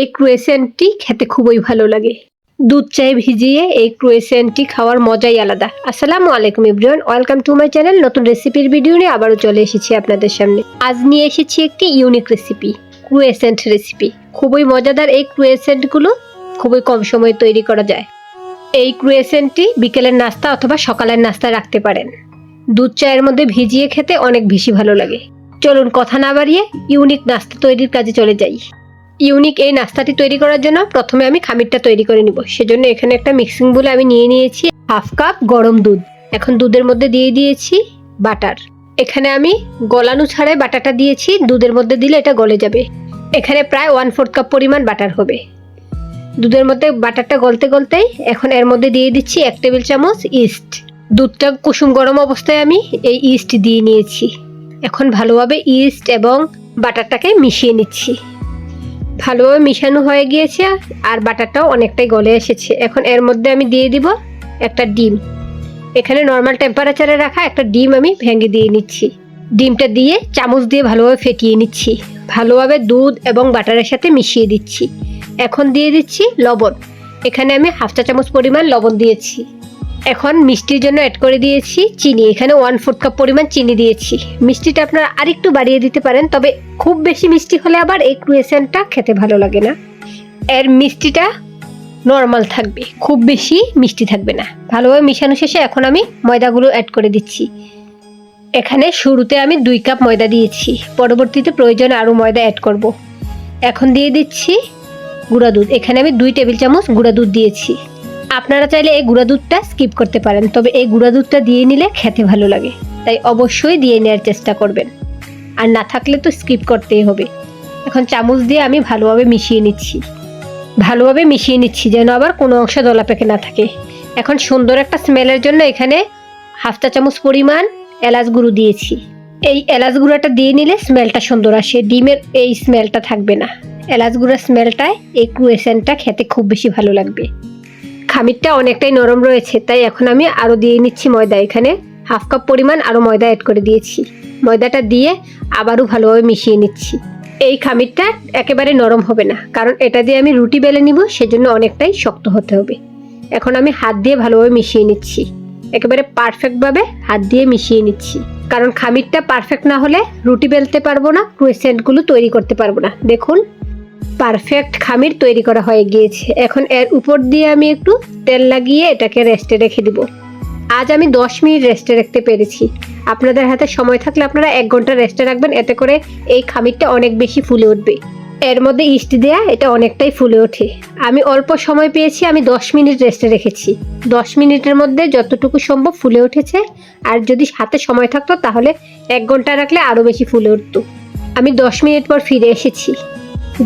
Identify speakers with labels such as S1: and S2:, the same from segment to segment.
S1: এই ক্রুয়েসেন্টটি খেতে খুবই ভালো লাগে। দুধ চায়ে ভিজিয়ে এই ক্রুয়েসেন্টটি খাওয়ার মজাই আলাদা। আসসালামু আলাইকুম ইব্রিয়ান ওয়েলকাম টু মাই চ্যানেল, নতুন রেসিপির ভিডিও নিয়ে আবারও চলে এসেছি আপনাদের সামনে। আজ নিয়ে এসেছি একটি ইউনিক রেসিপি ক্রুয়েসেন্ট রেসিপি। খুবই মজাদার এই ক্রুয়েসেন্টগুলো খুবই কম সময়ে তৈরি করা যায়। এই ক্রুয়েসেন্টটি বিকেলের নাস্তা অথবা সকালের নাস্তায় রাখতে পারেন। দুধ চায়ের মধ্যে ভিজিয়ে খেতে অনেক বেশি ভালো লাগে। চলুন কথা না বাড়িয়ে ইউনিক নাস্তা তৈরির কাজে চলে যাই। ইউনিক এই নাস্তাটি তৈরি করার জন্য প্রথমে আমি খামিরটা তৈরি করে নিব। সেজন্য এখানে একটা মিক্সিং বলে আমি নিয়ে নিয়েছি হাফ কাপ গরম দুধ। এখন দুধের মধ্যে দিয়ে দিয়েছি বাটার। এখানে আমি গলানো ছাড়াই বাটারটা দিয়েছি, দুধের মধ্যে দিলে এটা গলে যাবে। এখানে প্রায় ওয়ান ফোর্থ কাপ পরিমাণ বাটার হবে। দুধের মধ্যে বাটারটা গলতে গলতেই এখন এর মধ্যে দিয়ে দিচ্ছি এক টেবিল চামচ ইস্ট দুধটা কুসুম গরম অবস্থায় আমি এই ইস্ট দিয়ে নিয়েছি। এখন ভালোভাবে ইস্ট এবং বাটারটাকে মিশিয়ে নিচ্ছি। ভালোভাবে মিশানো হয়ে গিয়েছে আর বাটারটাও অনেকটাই গলে এসেছে। এখন এর মধ্যে আমি দিয়ে দিব একটা ডিম। এখানে নর্মাল টেম্পারেচারে রাখা একটা ডিম আমি ভেঙে দিয়ে নিচ্ছি। ডিমটা দিয়ে চামচ দিয়ে ভালোভাবে ফেটিয়ে নিচ্ছি। ভালোভাবে দুধ এবং বাটারের সাথে মিশিয়ে দিচ্ছি। এখন দিয়ে দিচ্ছি লবণ। এখানে আমি হাফ চা চামচ পরিমাণ লবণ দিয়েছি। এখন মিষ্টির জন্য অ্যাড করে দিয়েছি চিনি। এখানে ওয়ান ফোর্থ কাপ পরিমাণ চিনি দিয়েছি। মিষ্টিটা আপনারা আরেকটু বাড়িয়ে দিতে পারেন, তবে খুব বেশি মিষ্টি হলে আবার এই ক্রুয়েসেনটা খেতে ভালো লাগে না। এর মিষ্টিটা নর্মাল থাকবে, খুব বেশি মিষ্টি থাকবে না। ভালোভাবে মিশানো শেষে এখন আমি ময়দাগুলো অ্যাড করে দিচ্ছি। এখানে শুরুতে আমি দুই কাপ ময়দা দিয়েছি, পরবর্তীতে প্রয়োজনে আরও ময়দা অ্যাড করব। এখন দিয়ে দিচ্ছি গুঁড়া দুধ। এখানে আমি দুই টেবিল চামচ গুঁড়া দুধ দিয়েছি। আপনারা চাইলে এই গুঁড়া দুধটা স্কিপ করতে পারেন, তবে এই গুঁড়া দুধটা দিয়ে নিলে খেতে ভালো লাগে, তাই অবশ্যই দিয়ে নেওয়ার চেষ্টা করবেন। আর না থাকলে তো স্কিপ করতেই হবে। এখন চামচ দিয়ে আমি ভালোভাবে মিশিয়ে নিচ্ছি। ভালোভাবে মিশিয়ে নিচ্ছি যেন আবার কোনো অংশ দলা পেকে না থাকে। এখন সুন্দর একটা স্মেলের জন্য এখানে হাফ চা চামচ পরিমাণ এলাচ গুঁড়ো দিয়েছি। এই এলাচ গুঁড়োটা দিয়ে নিলে স্মেলটা সুন্দর আসে, ডিমের এই স্মেলটা থাকবে না। এলাচ গুঁড়োর স্মেলটায় এই ক্রুয়েসেনটা খেতে খুব বেশি ভালো লাগবে। খামিরটা অনেকটাই নরম রয়েছে, তাই এখন আমি আরও দিয়ে নিচ্ছি ময়দা। এখানে হাফ কাপ পরিমাণ আরও ময়দা অ্যাড করে দিয়েছি। ময়দাটা দিয়ে আবারও ভালোভাবে মিশিয়ে নিচ্ছি। এই খামিরটা একেবারে নরম হবে না, কারণ এটা দিয়ে আমি রুটি বেলে নিব, সেজন্য অনেকটাই শক্ত হতে হবে। এখন আমি হাত দিয়ে ভালোভাবে মিশিয়ে নিচ্ছি। একেবারে পারফেক্টভাবে হাত দিয়ে মিশিয়ে নিচ্ছি। কারণ খামিরটা পারফেক্ট না হলে রুটি বেলতে পারব না ক্রুয়েসেন্টগুলো তৈরি করতে পারব না। দেখুন পারফেক্ট খামির তৈরি করা হয়ে গিয়েছে। এখন এর উপর দিয়ে আমি একটু তেল লাগিয়ে এটাকে রেস্টে রেখে দিব। আজ আমি দশ মিনিট রেস্টে রাখতে পেরেছি। আপনাদের হাতে সময় থাকলে আপনারা এক ঘণ্টা রেস্টে রাখবেন, এতে করে এই খামিরটা অনেক বেশি ফুলে উঠবে। এর মধ্যে ইস্ট দেয়া, এটা অনেকটাই ফুলে ওঠে। আমি অল্প সময় পেয়েছি, আমি দশ মিনিট রেস্টে রেখেছি। দশ মিনিটের মধ্যে যতটুকু সম্ভব ফুলে উঠেছে। আর যদি হাতে সময় থাকতো, তাহলে এক ঘণ্টা রাখলে আরও বেশি ফুলে উঠতো। আমি দশ মিনিট পর ফিরে এসেছি।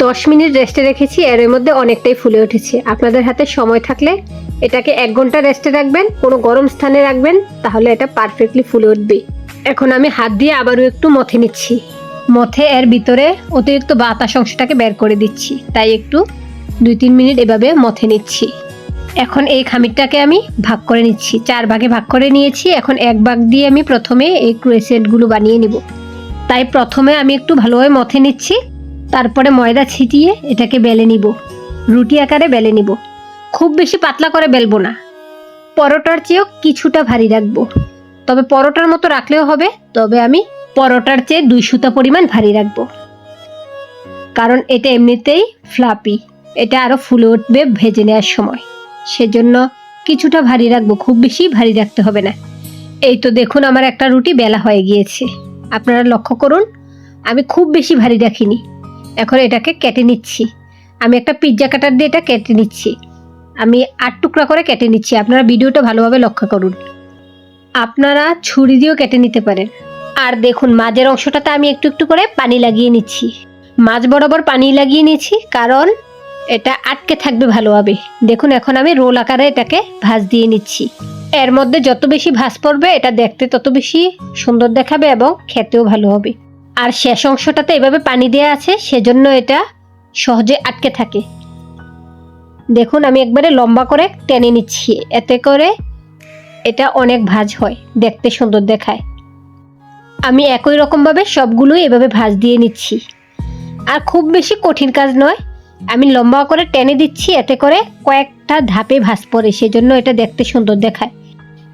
S1: দশ মিনিট রেস্টে রেখেছি, এর মধ্যে অনেকটাই ফুলে উঠেছে। আপনাদের হাতে সময় থাকলে এটাকে এক ঘণ্টা রেস্টে রাখবেন, কোনো গরম স্থানে রাখবেন, তাহলে এটা পারফেক্টলি ফুলে উঠবে। এখন আমি হাত দিয়ে আবারও একটু মথে নিচ্ছি। মথে এর ভিতরে অতিরিক্ত বাতাস অংশটাকে বের করে দিচ্ছি। তাই একটু দুই তিন মিনিট এভাবে মথে নিচ্ছি। এখন এই খামিরটাকে আমি ভাগ করে নিচ্ছি। চার ভাগে ভাগ করে নিয়েছি। এখন এক ভাগ দিয়ে আমি প্রথমে এই ক্রুয়েসেন্টগুলো বানিয়ে নিব। তাই প্রথমে আমি একটু ভালোভাবে মথে নিচ্ছি। তারপরে ময়দা ছিটিয়ে এটাকে বেলে নিব। রুটি আকারে বেলে নিব। খুব বেশি পাতলা করে বেলবো না। পরোটার চেয়েও কিছুটা ভারী রাখব। তবে পরোটার মতো রাখলেও হবে, তবে আমি পরোটার চেয়ে দুই সুতা পরিমাণ ভারী রাখব। কারণ এটা এমনিতেই ফ্লাপি এটা আরও ফুলে উঠবে ভেজে নেওয়ার সময়। সেজন্য কিছুটা ভারী রাখব, খুব বেশি ভারী রাখতে হবে না। এই তো দেখুন আমার একটা রুটি বেলা হয়ে গিয়েছে। আপনারা লক্ষ্য করুন, আমি খুব বেশি ভারী রাখিনি। এখন এটাকে কেটে নিচ্ছি। আমি একটা পিৎজা কাটার দিয়ে এটা কেটে নিচ্ছি। আমি আট টুকরা করে কেটে নিচ্ছি। আপনারা ভিডিওটা ভালোভাবে লক্ষ্য করুন। আপনারা ছুরি দিয়েও কেটে নিতে পারেন। আর দেখুন, মাঝের অংশটাতে আমি একটু একটু করে পানি লাগিয়ে নিচ্ছি। মাঝ বরাবর পানি লাগিয়ে নিচ্ছি কারণ এটা আটকে থাকবে ভালোভাবে। দেখুন, এখন আমি রোল আকারে এটাকে ভাঁজ দিয়ে নিচ্ছি। এর মধ্যে যত বেশি ভাঁজ পড়বে, এটা দেখতে তত বেশি সুন্দর দেখাবে এবং খেতেও ভালো হবে। আর শেষ অংশটাতে এভাবে পানি দেওয়া আছে, সেজন্য এটা সহজে আটকে থাকে। দেখুন, আমি একবারে লম্বা করে টেনে নিচ্ছি। এতে করে এটা অনেক ভাজ হয়, দেখতে সুন্দর দেখায়। আমি একই রকমভাবে সবগুলোই এভাবে ভাজ দিয়ে নিচ্ছি। আর খুব বেশি কঠিন কাজ নয়, আমি লম্বা করে টেনে দিচ্ছি, এতে করে কয়েকটা ধাপে ভাঁজ পড়ে, সেজন্য এটা দেখতে সুন্দর দেখায়।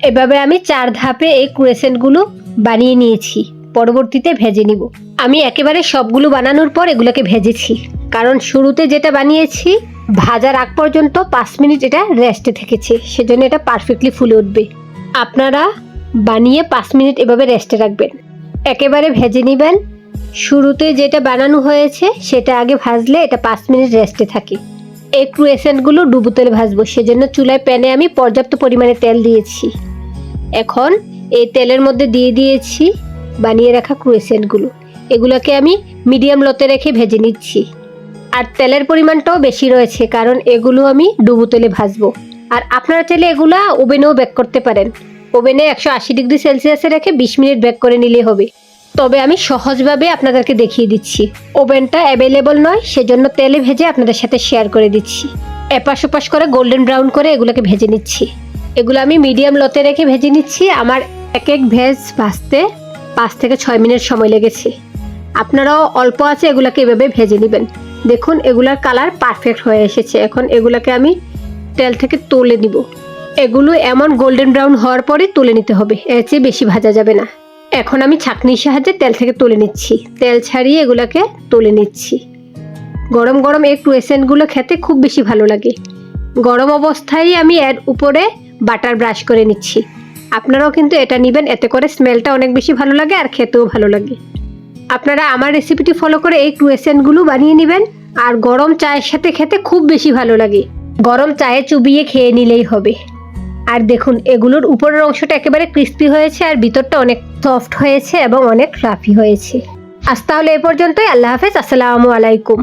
S1: এভাবে আমি চার ধাপে এই ক্রুয়েসেন্টগুলো বানিয়ে নিয়েছি। পরবর্তীতে ভেজে নিব। আমি একেবারে সবগুলো বানানোর পর এগুলোকে ভেজেছি। কারণ শুরুতে যেটা বানিয়েছি, ভাজার আগ পর্যন্ত পাঁচ মিনিট এটা রেস্টে থেকেছে। সেজন্য এটা পারফেক্টলি ফুলে উঠবে। আপনারা বানিয়ে পাঁচ মিনিট এভাবে রেস্টে রাখবেন। একেবারে ভেজে নেবেন। শুরুতে যেটা বানানো হয়েছে, সেটা আগে ভাজলে এটা পাঁচ মিনিট রেস্টে থাকে। এই ক্রুয়েসেন্টগুলো ডুবো তেলে ভাজবো। সেজন্য চুলায় প্যানে আমি পর্যাপ্ত পরিমাণে তেল দিয়েছি। এখন এই তেলের মধ্যে দিয়ে দিয়েছি বানিয়ে রাখা ক্রুয়েসেন্টগুলো এগুলোকে আমি মিডিয়াম লতে রেখে ভেজে নিচ্ছি। আর তেলের পরিমাণটাও বেশি রয়েছে, কারণ এগুলো আমি ডুবো তেলে ভাজবো। আর আপনারা চাইলে এগুলা ওভেনেও বেক করতে পারেন। ওভেনে একশো আশি ডিগ্রি সেলসিয়াসে রেখে বিশ মিনিট বেক করে নিলে হবে। তবে আমি সহজভাবে আপনাদেরকে দেখিয়ে দিচ্ছি। ওভেনটা অ্যাভেলেবল নয়, সেজন্য তেলে ভেজে আপনাদের সাথে শেয়ার করে দিচ্ছি। এপাশ ওপাশ করে গোল্ডেন ব্রাউন করে এগুলোকে ভেজে নিচ্ছি। এগুলো আমি মিডিয়াম লতে রেখে ভেজে নিচ্ছি। আমার এক এক ভেজ ভাজতে পাঁচ থেকে ছয় মিনিট সময় লেগেছে। আপনারাও অল্প আছে এগুলোকে এভাবে ভেজে নেবেন। দেখুন, এগুলার কালার পারফেক্ট হয়ে এসেছে। এখন এগুলোকে আমি তেল থেকে তুলে নিব। এগুলো এমন গোল্ডেন ব্রাউন হওয়ার পরে তুলে নিতে হবে। এর চেয়ে বেশি ভাজা যাবে না। এখন আমি ছাঁকনির সাহায্যে তেল থেকে তুলে নিচ্ছি। তেল ছাড়িয়ে এগুলোকে তুলে নিচ্ছি। গরম গরম এই ক্রুয়েসেন্টগুলো খেতে খুব বেশি ভালো লাগে। গরম অবস্থায় আমি এর উপরে বাটার ব্রাশ করে নিচ্ছি। আপনারাও কিন্তু এটা নেবেন, এতে করে স্মেলটা অনেক বেশি ভালো লাগে আর খেতেও ভালো লাগে। আপনারা আমার রেসিপিটি ফলো করে এই ক্রুয়েসেন্টগুলো বানিয়ে নেবেন, আর গরম চায়ের সাথে খেতে খুব বেশি ভালো লাগে। গরম চায়ে চুবিয়ে খেয়ে নিলেই হবে। আর দেখুন, এগুলোর উপরের অংশটা একেবারে ক্রিস্পি হয়েছে, আর ভিতরটা অনেক সফট হয়েছে এবং অনেক রাফি হয়েছে। আজ তাহলে এ পর্যন্তই, আল্লাহ হাফেজ, আসসালামু আলাইকুম।